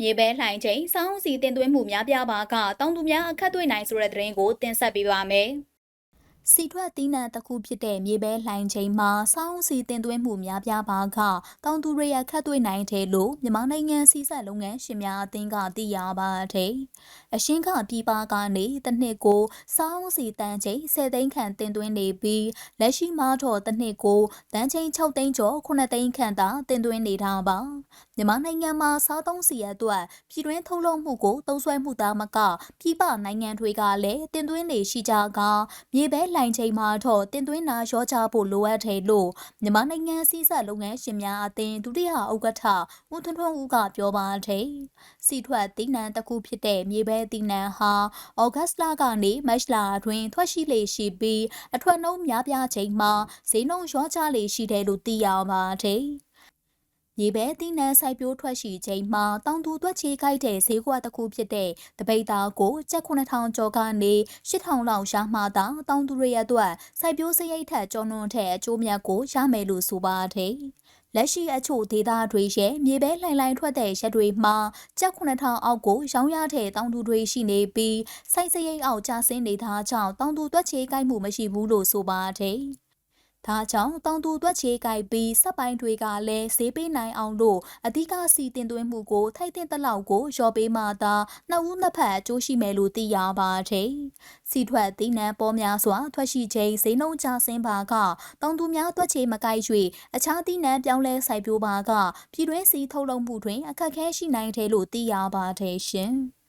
မြေပဲလှိုင်ချိန်စောင်းစီတင်သွင်းမှုများပြားပါကတောင်သူများအခက်တွေ့နိုင်ဆိုတဲ့သတင်းကိုတင်ဆက်ပေးပါမယ်။ စီထွက်တီးနှံတစ်ခုဖြစ်တဲ့မြေပဲလှိုင်ချိန်မှာစောင်းစီတင်သွင်းမှုများပြားပါကတောင်သူတွေအခက်တွေ့နိုင်တယ်လို့မြန်မာနိုင်ငံစီးဆက်လုပ်ငန်းရှင်များအသင်းကသိရပါတယ်။အရှင်းကပြည်ပကနေတစ်နှစ်ကိုစောင်းစီတန်ချိန်10သိန်းခန့်တင်သွင်းနေပြီးလက်ရှိမှာတော့တစ်နှစ်ကိုတန်ချိန်6သိန်းကျော်9သိန်းခန့်သာတင်သွင်းနေတာပါ။မြန်မာနိုင်ငံမှာစားသုံးစီအတွက်ပြည်တွင်းထုတ်လုပ်မှုကိုသုံးစွဲမှုသားမကပြည်ပနိုင်ငံတွေကလည်းတင်သွင်းနေရှိကြကမြေပဲလှိုင်ချိန်မှာတော့တင်သွင်းတာရောချဖို့လိုအပ်တယ်လို့မြန်မာနိုင်ငံစီးဆက်လုပ်ငန်းရှင်များအသင်းဒုတိယဥက္ကဋ္ဌဦးထွန်းထွန်းဦးကပြောပါတယ်။စီထွက်တိနံတစ်ခုဖြစ်တဲ့မြေပဲတိနံဟာဩဂတ်စ်လကနေမတ်လအတွင်းထွက်ရှိလေရှိပြီးအထွက်နှုန်းများပြားချိန်မှာဈေးနှုန်းရောချလေရှိတယ်လို့သိရပါတယ်။ မြေပဲသီးနှံစိုက်ပျိုးထွက်ရှိချိန်မှာတောင်သူသွက်ချေခိုက်တဲ့ဈေးကွက်တစ်ခုဖြစ်တဲ့တပိတ်သားကိုကျပ်9000ကျော်ကနေ8000လောက်ရမှသာတောင်သူတွေအတွက်စိုက်ပျိုးစရိတ်ထက်ကျော်လွန်တဲ့အကျိုးမြတ်ကိုရမယ်လို့ဆိုပါတယ်။လက်ရှိအချို့ဒေသတွေရဲ့မြေပဲလှိုင်လှိုင်ထွက်တဲ့ရက်တွေမှာကျပ်9000အောက်ကိုရောင်းရတဲ့တောင်သူတွေရှိနေပြီးစိုက်စရိတ်အောက်ကျဆင်းနေတာကြောင့်တောင်သူသွက်ချေကိုက်မှုမရှိဘူးလို့ဆိုပါတယ်။ ဒါကြောင့်တောင်သူသွက်ချေကြိုက်ပြီးစက်ပိုင်းတွေကလည်းဈေးပေးနိုင်အောင်လို့အဓိကစီတင်သွင်းမှုကိုထိုက်တဲ့တလောက်ကိုရော်ပေးမှသာနှစ်ဦးနှစ်ဖက်အကျိုးရှိမယ်လို့သိရပါတယ်။စီထွက်သီးနှံပေါ်များစွာထွက်ရှိချိန်ဈေးနှုန်းကျဆင်းပါကတောင်သူများသွက်ချေမကိုက်၍အခြားသီးနှံပြောင်းလဲစိုက်ပျိုးပါကပြည်တွင်းစီထုတ်လုပ်မှုတွင်အခက်အခဲရှိနိုင်တယ်လို့သိရပါတယ်ရှင်။